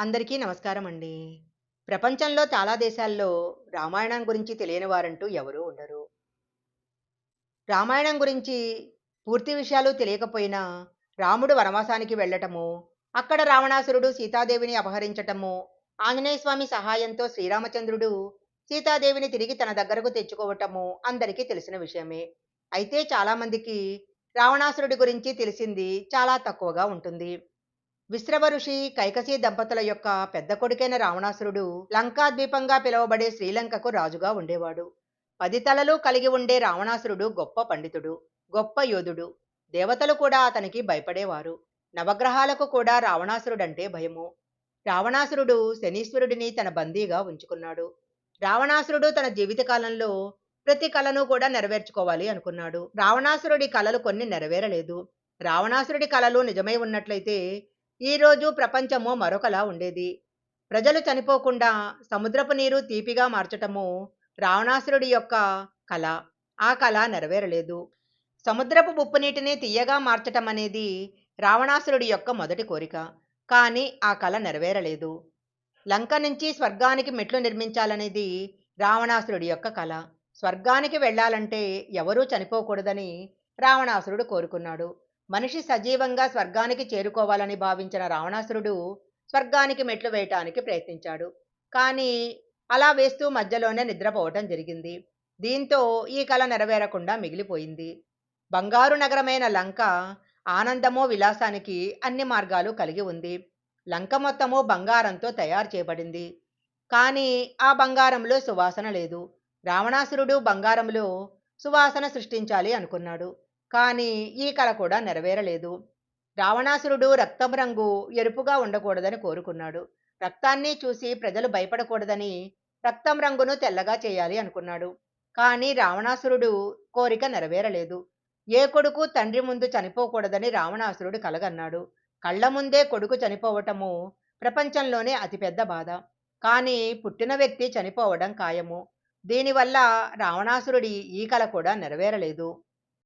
అందరికీ నమస్కారం అండి. ప్రపంచంలో చాలా దేశాల్లో రామాయణం గురించి తెలియని వారంటూ ఎవరూ ఉండరు. రామాయణం గురించి పూర్తి విషయాలు తెలియకపోయినా రాముడు వనవాసానికి వెళ్ళటము, అక్కడ రావణాసురుడు సీతాదేవిని అపహరించటము, ఆంజనేయస్వామి సహాయంతో శ్రీరామచంద్రుడు సీతాదేవిని తిరిగి తన దగ్గరకు తెచ్చుకోవటము అందరికీ తెలిసిన విషయమే. అయితే చాలామందికి రావణాసురుడి గురించి తెలిసింది చాలా తక్కువగా ఉంటుంది. విశ్రవ ఋషి కైకసీ దంపతుల యొక్క పెద్ద కొడుకైన రావణాసురుడు లంకాద్వీపంగా పిలువబడే శ్రీలంకకు రాజుగా ఉండేవాడు. పది తలలు కలిగి ఉండే రావణాసురుడు గొప్ప పండితుడు గొప్ప యోధుడు. దేవతలు కూడా అతనికి భయపడేవారు. నవగ్రహాలకు కూడా రావణాసురుడంటే భయము. రావణాసురుడు శనీశ్వరుడిని తన బందీగా ఉంచుకున్నాడు. రావణాసురుడు తన జీవితకాలంలో ప్రతి కళను కూడా నెరవేర్చుకోవాలి అనుకున్నాడు. రావణాసురుడి కళలు కొన్ని నెరవేరలేదు. రావణాసురుడి కళలు నిజమై ఉన్నట్లయితే ఈరోజు ప్రపంచము మరొకలా ఉండేది. ప్రజలు చనిపోకుండా సముద్రపు నీరు తీపిగా మార్చటము రావణాసురుడి యొక్క కళ ఆ కళ నెరవేరలేదు. సముద్రపు ఉప్పు నీటిని తీయగా మార్చటం అనేది రావణాసురుడి యొక్క మొదటి కోరిక. కానీ ఆ కళ నెరవేరలేదు. లంక నుంచి స్వర్గానికి మెట్లు నిర్మించాలనేది రావణాసురుడి యొక్క కళ స్వర్గానికి వెళ్ళాలంటే ఎవరూ చనిపోకూడదని రావణాసురుడు కోరుకున్నాడు. మనిషి సజీవంగా స్వర్గానికి చేరుకోవాలని భావించిన రావణాసురుడు స్వర్గానికి మెట్లు వేయటానికి ప్రయత్నించాడు. కానీ అలా వేస్తూ మధ్యలోనే నిద్రపోవటం జరిగింది. దీంతో ఈ కళ నెరవేరకుండా మిగిలిపోయింది. బంగారు నగరమైన లంక ఆనందమో విలాసానికి అన్ని మార్గాలు కలిగి ఉంది. లంక మొత్తము బంగారంతో తయారు చేయబడింది. కానీ ఆ బంగారంలో సువాసన లేదు. రావణాసురుడు బంగారంలో సువాసన సృష్టించాలి అనుకున్నాడు. కానీ ఈ కళ కూడా నెరవేరలేదు. రావణాసురుడు రక్తం రంగు ఎరుపుగా ఉండకూడదని కోరుకున్నాడు. రక్తాన్ని చూసి ప్రజలు భయపడకూడదని రక్తం రంగును తెల్లగా చేయాలి అనుకున్నాడు. కానీ రావణాసురుడు కోరిక నెరవేరలేదు. ఏ కొడుకు తండ్రి ముందు చనిపోకూడదని రావణాసురుడు కలగన్నాడు. కళ్ళ ముందే కొడుకు చనిపోవటము ప్రపంచంలోనే అతిపెద్ద బాధ. కానీ పుట్టిన వ్యక్తి చనిపోవడం ఖాయము. దీనివల్ల రావణాసురుడి ఈ కళ కూడా నెరవేరలేదు.